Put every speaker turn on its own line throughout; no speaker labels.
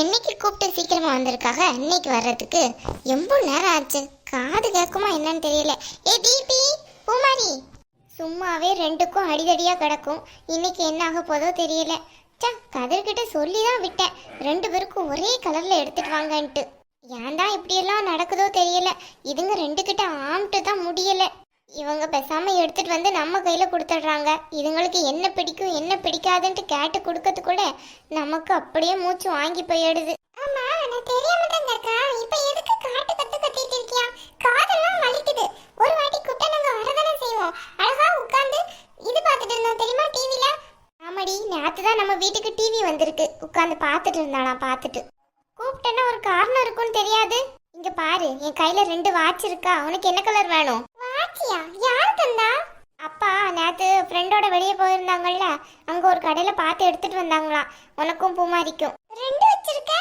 என்னைக்கு கூப்பிட்டு சீக்கிரமா வந்திருக்காக? இன்னைக்கு வர்றதுக்கு எவ்வளோ நேரம் ஆச்சு? காது கேட்குமா என்னன்னு தெரியல. ஏ தீபி பூமாரி. சும்மாவே ரெண்டுக்கும் அடிதடியாக கிடக்கும். இன்னைக்கு என்ன ஆக போதோ தெரியல. சா கதிர்கிட்ட சொல்லி தான் விட்டேன். ரெண்டு பேருக்கும் ஒரே கலரில் எடுத்துட்டு வாங்கன்ட்டு. ஏன் தான் இப்படியெல்லாம் நடக்குதோ தெரியல. இதுங்க ரெண்டுக்கிட்ட ஆம்ட்டு தான் முடியலை. இவங்க பேசாம எடுத்துட்டு வந்து நம்ம கையில கொடுத்துடுறாங்க. இதுங்களுக்கு என்ன பிடிக்கும் என்ன பிடிக்காதுன்ட்டு கேட்டு கொடுக்கறது கூட நமக்கு அப்படியே மூச்சு வாங்கி போயிடுது. ஆமா இப்போ எதுக்கு காட்டு இருக்கியா? காதெல்லாம் ஒரு வாட்டி செய்வோம். பார்த்துட்டு இருந்தோம் தெரியுமா நம்ம வீட்டுக்கு டிவி வந்திருக்கு. உட்காந்து பார்த்துட்டு இருந்தாளாம் பார்த்துட்டு. கூப்பிட்டேன்னா ஒரு காரணம் இருக்கும்னு தெரியாது. இங்க பாரு என் கையில ரெண்டு வாட்ச் இருக்கா? உனக்கு என்ன கலர் வேணும்? ராக்கியா யார் தந்தா? அப்பா நேத்து ஃப்ரெண்டோட வெளியே போயிருந்தாங்கல்ல அங்க ஒரு கடையில பார்த்து எடுத்துட்டு வந்தாங்களாம் உனக்கும் பூமாரிக்கும். ரெண்டு வச்சிருக்க?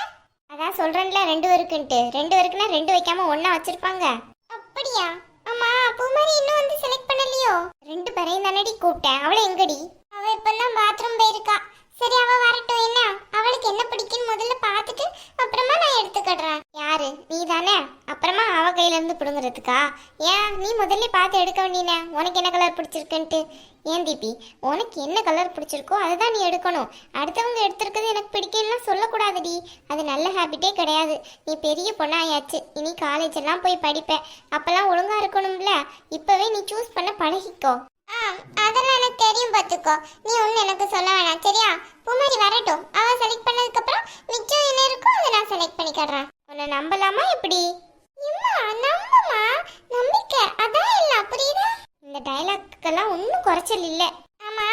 அதான் சொல்றேன்ல ரெண்டு இருக்குன்ட்டு ரெண்டு இருக்குன்னா ரெண்டு வைக்காம ஒன்னா வச்சிருப்பாங்க. அப்படியா? ஆமா பூமாரி இன்னும் வந்து செலக்ட் பண்ணலையோ? ரெண்டு பேரையும் தானடி கூப்பிட்டேன். அவளை எங்கடி? அவ இப்பதான் பாத்ரூம் போயிருக்கா சரி அவ வரட்டும் என்ன அவளுக்கு என்ன பிடிக்குன்னு முதல்ல பார்த்துட்டு அப்புறமா நான் எடுத்துக்கிடுறேன் யாரு நீ தானே அப்புறமா அவ கையில இருந்து பிடுங்குறதுக்கா ஏன் நீ முதல்ல பார்த்து எடுக்க வேண்டியனே. உனக்கு என்ன கலர் பிடிச்சிருக்குன்ட்டு? ஏன் தீபி? உனக்கு என்ன கலர் பிடிச்சிருக்கோ அதை தான் நீ எடுக்கணும். அடுத்தவங்க எடுத்திருக்கிறது எனக்கு பிடிக்கலன்னா சொல்லக்கூடாதுடி. அது நல்ல ஹேபிட்டே கிடையாது. நீ பெரிய பொண்ணாயாச்சு. இனி காலேஜ் எல்லாம் போய் படிப்ப. அப்பெல்லாம் ஒழுங்கா இருக்கணும்ல. இப்பவே நீ சூஸ் பண்ண பழகிக்கோ. அதெல்லாம் எனக்கு தெரியும் பார்த்துக்கோ. நீ ஒண்ணு எனக்கு சொல்ல வேணாம். சரியா? பூமாரி வரட்டும். அவன் செலக்ட் பண்ணதுக்கப்புறம் மிச்சம் என்ன இருக்கோ அதை நான் செலக்ட் பண்ணிக்கிறேன். உன்னை நம்பலாமா எப்படி? இம்மா நம்ம அதான் இல்ல புரியுதா? இந்த டயலாக்குக்கெல்லாம் ஒன்றும் குறைச்சல் இல்லை. ஆமா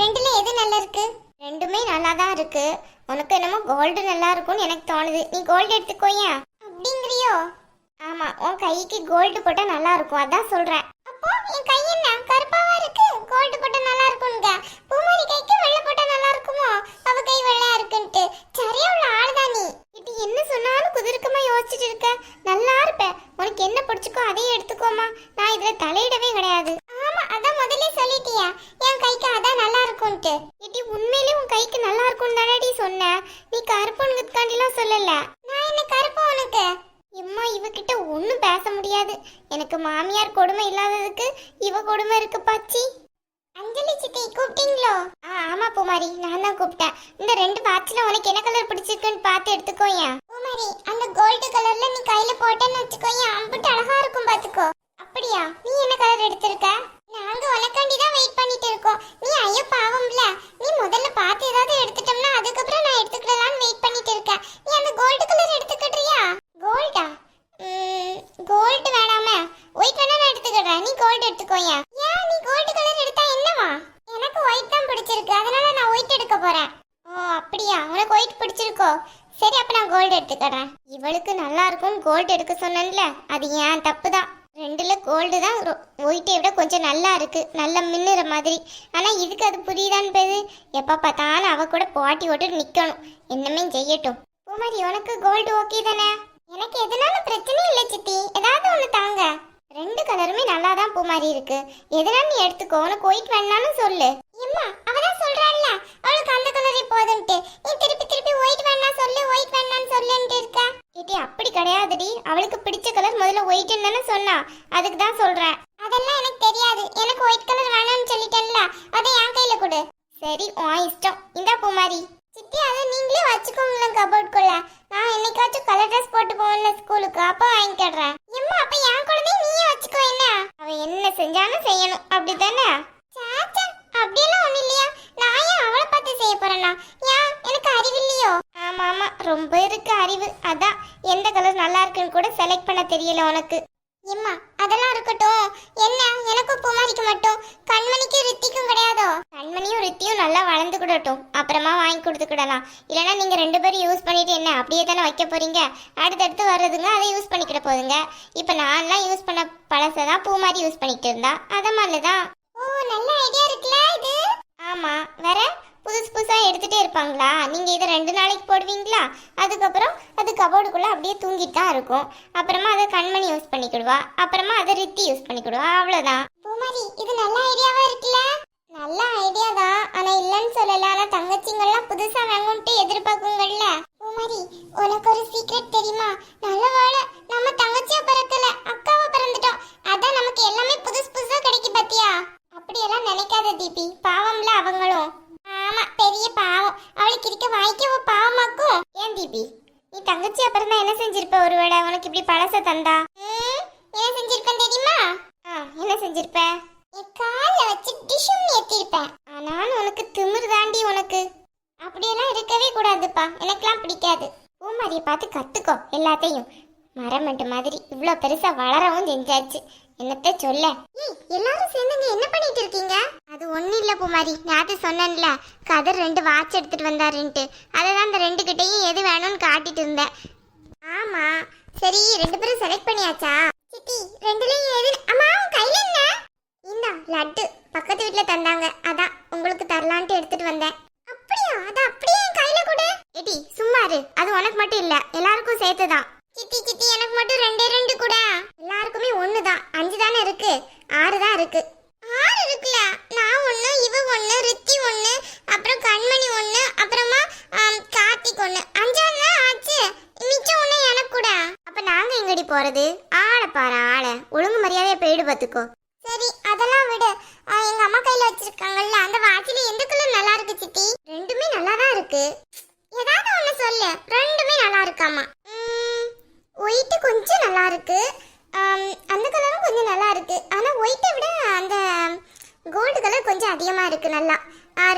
ரெண்டுல எது நல்லா இருக்கு? ரெண்டுமே நல்லா தான் இருக்கு. உனக்கு என்னமோ கோல்டு நல்லா இருக்கும்னு எனக்கு தோணுது. நீ கோல்டு எடுத்துக்கோயா? அப்படிங்கிறியோ? ஆமா உன் கைக்கு கோல்டு போட்டா நல்லா இருக்கும் அதான் சொல்றேன். அப்போ என் கை என்ன? கருப்பாவா இருக்கு? கோல்டு போட்டா நல்லா இருக்கும்ங்க. பூமாரி கைக்கு வெள்ளை போட்டா நல்லா இருக்குமோ? அவ கை வெள்ளையா இருக்குன்ட்டு. சரியா உள்ள ஆளுதான் நீ. இது என்ன சொன்னாலும் குதிர்க்கமா யோசிச்சுட்டு இருக்க? நல்லா இருப்ப உனக்கு என்ன பிடிச்சிக்கோ அதையே எடுத்துக்கோமா நான் இதுல தலையிடவே கிடையாது. ஆமா அதான் முதல்ல சொல்லிட்டியா. என் கைக்கு அதான் நல்லா இருக்கும்ட்டு. இடி உண்மையிலே உன் கைக்கு நல்லா இருக்கும் தானடி சொன்ன. நீ கருப்புங்கிறதுக்காண்டிலாம் சொல்லல. நான் என்ன கருப்பு உனக்கு? எம்மா இவகிட்ட ஒன்றும் பேச முடியாது. எனக்கு மாமியார் கொடுமை இல்லாததுக்கு இவ கொடுமை இருக்கு பாச்சி. அஞ்சலி சித்தி கூப்பிட்டீங்களோ? ஆ ஆமா பூமாரி நான் தான் கூப்பிட்டேன். இந்த ரெண்டு வாட்ச்ல உனக்கு என்ன கலர் பிடிச்சிருக்குன்னு பார்த்து எடுத்துக்கோயா மாதிரி அந்த கோல்டு கலர்ல நீ கையில போட்டேன்னு வச்சுக்கோ என் அம்புட்டு அழகா இருக்கும் பாத்துக்கோ. அப்படியா? நீ என்ன கலர் எடுத்திருக்க? நாங்க உனக்காண்டி தான் வெயிட் பண்ணிட்டு இருக்கோம். நீ ஐயோ பாவம்ல. நீ முதல்ல பார்த்து ஏதாவது எடுத்துட்டோம்னா அதுக்கப்புறம் நான் எடுத்துக்கிறேன் வெயிட் பண்ணிட்டு இருக்கேன் நீ அந்த கோல்டு கலர் எடுத்துக்கிட்றியா கோல்டா கோல்டு வேணாமே ஒயிட் வேணா நான் எடுத்துக்கிறேன் நீ கோல்டு எடுத்துக்கோயா ஏன் நீ கோல்டு கலர் எடுத்தா என்னவா எனக்கு ஒயிட் தான் பிடிச்சிருக்கு அதனால நான் ஒயிட் எடுக்க போறேன் ஓ அப்படியா உனக்கு ஒயிட் பிடிச்சிருக்கோ சரி அப்ப நான் கோல்டு எடுத்துக்கிறேன் இவளுக்கு நல்லா இருக்கும் கோல்டு எடுக்க சொன்னேன்ல அது ஏன் தப்பு தான் ரெண்டுல கோல்டு தான் ஒயிட்டை விட கொஞ்சம் நல்லா இருக்கு. நல்ல மின்னுற மாதிரி. ஆனா இதுக்கு அது புரியுதான்னு பேரு எப்ப பார்த்தாலும் அவ கூட போட்டி ஓட்டு நிக்கணும். என்னமே செய்யட்டும். பூமாரி உனக்கு கோல்டு ஓகே தானே? எனக்கு எதனால பிரச்சனை இல்லை சித்தி. ஏதாவது ஒன்று தாங்க. ரெண்டு கலருமே நல்லா தான் பூமாரி இருக்கு. எதனால நீ எடுத்துக்கோ. உனக்கு ஒயிட் வேணாலும் சொல்லு. எம்மா அவதான் சொல்றாள்ல அவளுக்கு அந்த கலரே போதுன்ட்டு. நீ திருப்பி சொல்லு ஒயிட் வேணான்னு சொல்லுன்ட்டு இருக்க. ஏட்டி அப்படி கிடையாதுடி. அவளுக்கு பிடிச்ச கலர் முதல்ல ஒயிட்னு தானே சொன்னா. அதுக்கு தான் சொல்றேன். அதெல்லாம் எனக்கு தெரியாது. எனக்கு ஒயிட் கலர் வேணாம்னு சொல்லிட்டேன்ல. அதை என் கையில கொடு. சரி உன் இஷ்டம். இந்தா பூமாரி. சித்தி அதை நீங்களே வச்சுக்கோங்களேன் கபோர்ட்குள்ள நான் என்னைக்காச்சும் கலர் ட்ரெஸ் போட்டு போவேன்ல ஸ்கூலுக்கு. அப்போ வாங்கிக்கிறேன் எம்மா அப்ப என் குழந்தைய நீயே வச்சுக்கோ என்ன? அவ என்ன செஞ்சாலும் செய்யணும். அப்படிதானே ரொம்ப இருக்கு அறிவு. அதான் எந்த கலர் நல்லா இருக்குன்னு கூட செலக்ட் பண்ண தெரியல உனக்கு. எம்மா அதெல்லாம் இருக்கட்டும். என்ன எனக்கும் பூமாரிக்கு மட்டும். கண்மணிக்கு ரித்திக்கும் கிடையாதோ? கண்மணியும் ரித்தியும் நல்லா வளர்ந்துக்கிடட்டும் அப்புறமா வாங்கி கொடுத்துக்கிடலாம். இல்லைன்னா நீங்க ரெண்டு பேரும் யூஸ் பண்ணிட்டு என்ன அப்படியே தானே வைக்க போறீங்க? அடுத்தடுத்து வர்றதுங்க அதை யூஸ் பண்ணிக்கிட போதுங்க இப்போ நான்லாம் யூஸ் பண்ண பழசை தான் பூமாரி யூஸ் பண்ணிட்டு இருந்தா. அத மாதிரி தான் ஓ நல்ல ஐடியா இருக்குல்ல இது? ஆமா. வேற? புதுசு புதுசா எடுத்துட்டே இருப்பாங்களா? நீங்க இதை ரெண்டு நாளைக்கு போடுவீங்களா? அதுக்கப்புறம் அது கபோர்டுக்குள்ள அப்படியே தூங்கிட்டு தான் இருக்கும். அப்புறமா அதை கண்மணி யூஸ் பண்ணிக்கிடுவா. அப்புறமா அதை ரித்தி யூஸ் பண்ணிக்கிடுவா. அவ்வளவுதான். பூமாரி இது நல்ல ஐடியாவா இருக்குல்ல? நல்ல ஐடியா தான். ஆனா இல்லைன்னு சொல்லல. ஆனா தங்கச்சிங்கெல்லாம் புதுசா வாங்கும்ட்டு எதிர்பார்க்குங்கள்ல. பூமாரி உனக்கு ஒரு சீக்ரெட் தெரியுமா? நல்ல வேளை நம்ம தங்கச்சியா பிறக்கல அக்காவா பிறந்துட்டோம் அதான் நமக்கு எல்லாமே புதுசு புதுசா கிடைக்கு பாத்தியா அப்படியெல்லாம் நினைக்காத தீபி பாவம்ல அவங்களும் ஆமா பெரிய பாவம் அவளுக்கு இருக்க வாய்க்க பாவமாக்கும் ஏன் தீபி நீ தங்கச்சி அப்புறம் தான் என்ன செஞ்சிருப்ப ஒருவேளை உனக்கு இப்படி பழச தந்தா. என்ன செஞ்சிருப்பேன் தெரியுமா? ஆ, என்ன செஞ்சிருப்ப? என் கால வச்சு டிஷ்யூம் ஏத்திருப்பேன். ஆனாலும் உனக்கு திமிர் தாண்டி உனக்கு. அப்படியெல்லாம் இருக்கவே கூடாதுப்பா. எனக்கெல்லாம் பிடிக்காது. பூமாரியை பார்த்து கத்துக்கோ எல்லாத்தையும். மரமட்டு மாதிரி இவ்வளோ பெருசா வளரவும் செஞ்சாச்சு. என்னத்த சொல்ல? எல்லாரும் சேர்ந்துங்க என்ன பண்ணிட்டு இருக்கீங்க? அது ஒண்ணு இல்ல பூமாரி. நேத்து சொன்னேன்ல கதர் ரெண்டு வாட்ச் எடுத்துட்டு வந்தாருன்ட்டு. அதை தான் அந்த ரெண்டு கிட்டையும் எது வேணும்னு காட்டிட்டு இருந்தேன். ஆமா. சரி ரெண்டு பேரும் செலக்ட் பண்ணியாச்சா? சித்தி ரெண்டுலயும் எது அம்மா உன் கையில என்ன? இந்தா லட்டு. பக்கத்து வீட்ல தந்தாங்க. அதான் உங்களுக்கு தரலான்ட்டு எடுத்துட்டு வந்தேன். அப்படியா? அது அப்படியே என் கையில கொடு. எடி சும்மா இரு. அது உனக்கு மட்டும் இல்ல. எல்லாருக்கும் சேர்த்துதான் சித்தி சித்தி எனக்கு மட்டும் ரெண்டே ரெண்டு கூட. எல்லாருக்குமே ஒன்னு தான் அஞ்சு தானே இருக்கு. ஆறு தான் இருக்கு. ஆறு இருக்குல்ல? நான் ஒண்ணு இவ ஒண்ணு ரித்தி ஒன்னு அப்புறம் கண்மணி ஒண்ணு அப்புறமா கார்த்திக் ஒன்னு அஞ்சாவது தான் ஆச்சு. மிச்சம் ஒண்ணு எனக்கு எங்கடி போறது? ஆளை பாரு ஆளை. ஒழுங்கு மரியாதையா போயிடு பாத்துக்கோ. சரி அதெல்லாம் விடு. எங்க அம்மா கையில வச்சிருக்காங்கல்ல அந்த வாட்சில எந்த கலர் நல்லா இருக்கு சித்தி? ரெண்டுமே நல்லா தான் இருக்கு. ஏதாவது ஒண்ணு சொல்லு. ரெண்டுமே நல்லா இருக்காமா ஒயிட் கொஞ்சம் நல்லா இருக்கு. அந்த கலரும் கொஞ்சம் நல்லா இருக்கு. ஆனா ஒயிட்டை விட அந்த கோல்டு கலர் கொஞ்சம் அதிகமா இருக்கு நல்லா.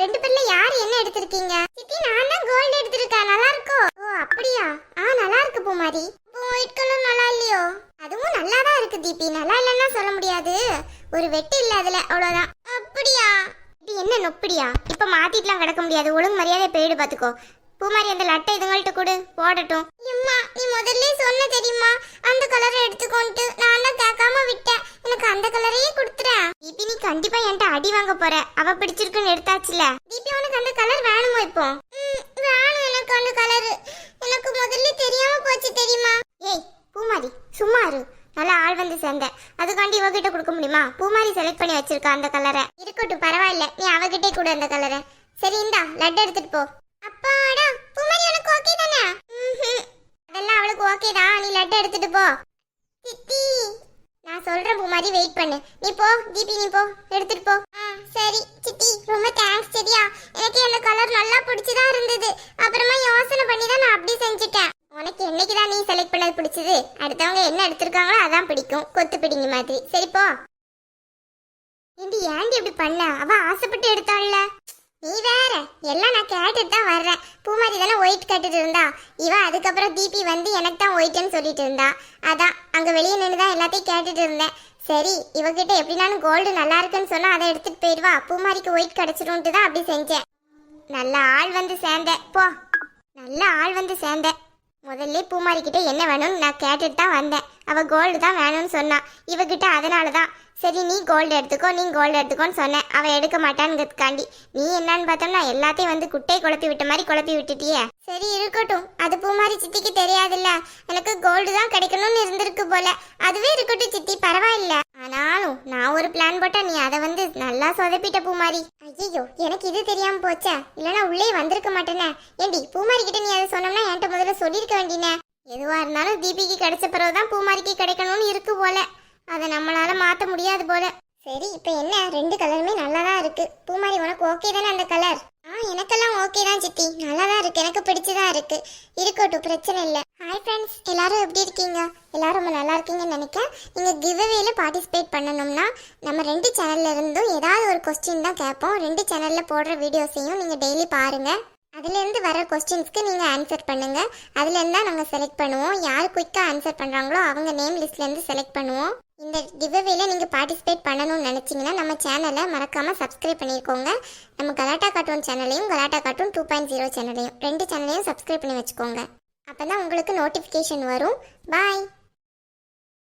ரெண்டு பேர்ல யார் என்ன எடுத்திருக்கீங்க? சித்தி நான் தான் கோல்டு எடுத்திருக்கேன். நல்லா இருக்கோ? ஓ அப்படியா? ஆ நல்லா இருக்கு பூமாரி. ஒயிட் நல்லா இல்லையோ? அதுவும் நல்லா தான் இருக்கு தீபி. நல்லா இல்லைன்னா சொல்ல முடியாது. ஒரு வெட்டு இல்ல அதுல அவ்வளவுதான். அப்படியா? இது என்ன நொப்படியா? இப்ப மாத்திட்டுலாம் கிடக்க முடியாது. ஒழுங்கு மரியாதை போயிடு பாத்துக்கோ. பூமாரி அந்த லட்டை இதுங்கள்ட்ட கொடு. போடட்டும். அம்மா நீ முதல்ல சொன்ன தெரியுமா? அந்த கலரை எடுத்துக்கொண்டு நான் தான் கேட்காம விட்டேன். எனக்கு அந்த கலரையே கொடுத்துறேன். தீபி நீ கண்டிப்பா என்கிட்ட அடி வாங்க போற. அவ பிடிச்சிருக்குன்னு எடுத்தாச்சுல தீபி உனக்கு அந்த கலர் வேணுமோ இப்போ வேணும் எனக்கு அந்த கலர் எனக்கு முதல்ல தெரியாம போச்சு தெரியுமா ஏய் பூமாரி சும்மா இரு நல்லா ஆள் வந்து சேர்ந்த அதுக்காண்டி இவகிட்ட கொடுக்க முடியுமா பூமாரி செலக்ட் பண்ணி வச்சிருக்கா அந்த கலரை இருக்கட்டும் பரவாயில்ல நீ அவகிட்டே கொடு அந்த கலரை சரி இந்தா லட்டு எடுத்துட்டு போ அப்பாடா பூமாரி உனக்கு ஓகே தானே ம்ஹும். அதெல்லாம் அவளுக்கு ஓகே தான் நீ லட்டு எடுத்துட்டு போ. சித்தி நான் சொல்றேன் மாதிரி வெயிட் பண்ணு. நீ போ தீபி நீ போ எடுத்துட்டு போ. ஆ சரி சித்தி ரொம்ப தேங்க்ஸ் சரியா? எனக்கு அந்த கலர் நல்லா பிடிச்சதா இருந்தது. அப்புறமா யோசனை பண்ணி தான் நான் அப்படி செஞ்சுட்டேன். உனக்கு என்னைக்கு தான் நீ செலக்ட் பண்ணது பிடிச்சது? அடுத்தவங்க என்ன எடுத்திருக்காங்களோ அதான் பிடிக்கும். கொத்து பிடிங்க மாதிரி. சரி போ. ஏண்டி ஏண்டி இப்படி பண்ண? அவ ஆசைப்பட்டு எடுத்தாள்ல. நீ வேற. எல்லாம் நான் கேட்டுட்டு தான் வர்றேன். பூமாரி தானே ஒயிட் கட்டிட்டு இருந்தா. இவ அதுக்கப்புறம் தீபி வந்து எனக்கு தான் ஒயிட்னு சொல்லிட்டு இருந்தா. அதான் அங்க வெளியே நின்று தான் எல்லாத்தையும் கேட்டுட்டு இருந்தேன். சரி இவகிட்ட எப்படினாலும் கோல்டு நல்லா இருக்குன்னு சொன்னா அதை எடுத்துட்டு போயிடுவா. பூமாரிக்கு ஒயிட் கிடைச்சிடும்ட்டு தான் அப்படி செஞ்சேன். நல்ல ஆள் வந்து சேர்ந்தேன் போ. நல்ல ஆள் வந்து சேர்ந்தேன் முதல்ல பூமாரிக்கிட்ட என்ன வேணும்னு நான் கேட்டுட்டு தான் வந்தேன். அவள் கோல்டு தான் வேணும்னு சொன்னான் இவகிட்ட அதனால தான் சரி நீ கோல்டு எடுத்துக்கோ நீ கோல்டு எடுத்துக்கோன்னு சொன்னேன். அவள் எடுக்க மாட்டான்ங்கிறதுக்காண்டி. நீ என்னன்னு பார்த்தோம்னா எல்லாத்தையும் வந்து குட்டை குழப்பி விட்ட மாதிரி குழப்பி விட்டுட்டியே. சரி இருக்கட்டும். அது பூமாரி சித்திக்கு தெரியாதுல்ல. எனக்கு கோல்டு தான் கிடைக்கணும்னு இருந்திருக்கு போல. அதுவே இருக்கட்டும் சித்தி பரவாயில்ல. ஆனாலும் நான் ஒரு பிளான் போட்டா நீ அதை வந்து நல்லா சொதப்பிட்ட பூமாரி ஐயோ எனக்கு இது தெரியாம போச்சே. இல்லைன்னா உள்ளே வந்திருக்க மாட்டேனே. ஏண்டி பூமாரி கிட்ட நீ அதை சொன்னோம்னா என்கிட்ட முதல்ல சொல்லியிருக்க வேண்டினே எதுவாக இருந்தாலும் தீபிக்கு கிடைச்ச பிறகுதான் பூமாரிக்கு கிடைக்கணும்னு இருக்கு போல. அதை நம்மளால மாற்ற முடியாது போல. சரி இப்போ என்ன? ரெண்டு கலருமே நல்லா தான் இருக்கு. பூமாரி உனக்கு ஓகே தானே அந்த கலர்? ஆ எனக்கெல்லாம் ஓகே தான் சித்தி. நல்லா தான் இருக்கு. எனக்கு பிடிச்சதா இருக்கு. இருக்கட்டும் பிரச்சனை இல்லை. ஹாய் ஃப்ரெண்ட்ஸ் எல்லாரும் எப்படி இருக்கீங்க? எல்லாரும் ரொம்ப நல்லா இருக்கீங்கன்னு நினைக்கிறேன். நீங்கள் கிவ்அவேல பார்ட்டிசிபேட் பண்ணணும்னா நம்ம ரெண்டு சேனல்ல இருந்தும் ஏதாவது ஒரு கொஸ்டின் தான் கேட்போம். ரெண்டு சேனல்ல போடுற வீடியோஸையும் நீங்கள் டெய்லி பாருங்கள் அதுலேருந்து வர கொஸ்டின்ஸ்க்கு நீங்கள் ஆன்சர் பண்ணுங்கள் அதுலேருந்து தான் நாங்கள் செலக்ட் பண்ணுவோம். யார் குயிக்காக ஆன்சர் பண்ணுறாங்களோ அவங்க நேம் லிஸ்ட்லேருந்து செலக்ட் பண்ணுவோம். இந்த கிவ்அவேல நீங்கள் பார்ட்டிசிபேட் பண்ணணும்னு நினச்சிங்கன்னா நம்ம சேனலை மறக்காமல் சப்ஸ்கிரைப் பண்ணியிருக்கோங்க நம்ம கலாட்டா கார்ட்டூன் சேனலையும் கலாட்டா கார்ட்டூன் டூ பாயிண்ட் ஜீரோ சேனலையும் ரெண்டு சேனலையும் சப்ஸ்கிரைப் பண்ணி வச்சுக்கோங்க. அப்போ தான் உங்களுக்கு நோட்டிஃபிகேஷன் வரும். பாய்